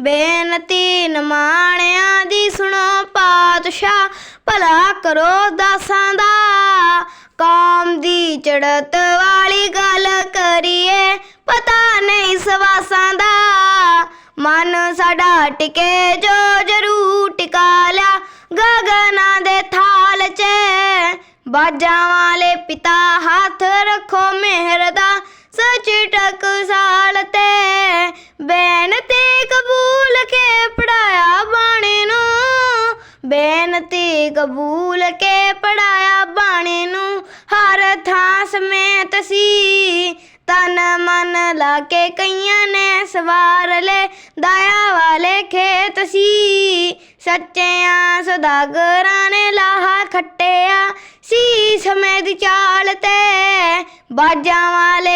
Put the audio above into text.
ਬੇਨਤੀ ਨਮਾਣਿਆਂ ਦੀ ਸੁਣੋ ਪਾਤਸ਼ਾਹ, ਭਲਾ ਕਰੋ ਦਾਸਾਂ ਦਾ। ਕੌਮ ਦੀ ਚੜਤ ਵਾਲੀ ਗੱਲ ਕਰੀਏ, ਪਤਾ ਨਹੀਂ ਸਵਾਸਾਂ ਦਾ। ਮਨ ਸਾਡਾ ਟਿਕੇ ਜੋ ਜਰੂ ਟਿਕਾ ਲਿਆ, ਗਗਨਾਂ ਦੇ ਥਾਲ 'ਚ। ਬਾਜਾਂ ਵਾਲੇ ਪਿਤਾ ਹੱਥ ਰੱਖੋ ਮਿਹਰ ਦਾ, ਸੱਚ ਟਕਸਾਲ ਤੇ। ਬੇਨਤੀ ਬੇਨਤੀ ਕਬੂਲ ਕੇ ਪੜਾਇਆ ਬਾਣੇ ਨੂੰ, ਹਰ ਥਾਂ ਸਮੇਤ ਸੀ। ਤਨ ਮਨ ਲਾ ਕੇ ਕਈਆਂ ਨੇ ਸਵਾਰ ਲੈ ਦਇਆ ਵਾਲੇ ਖੇਤ ਸੀ। ਸੱਚਿਆਂ ਸਦਾਗਰਾਂ ਨੇ ਲਾਹਾ ਖੱਟਿਆ ਸੀ ਸਮੇਂ ਦੀ ਚਾਲ ਤੇ, ਬਾਜਾਂ ਵਾਲੇ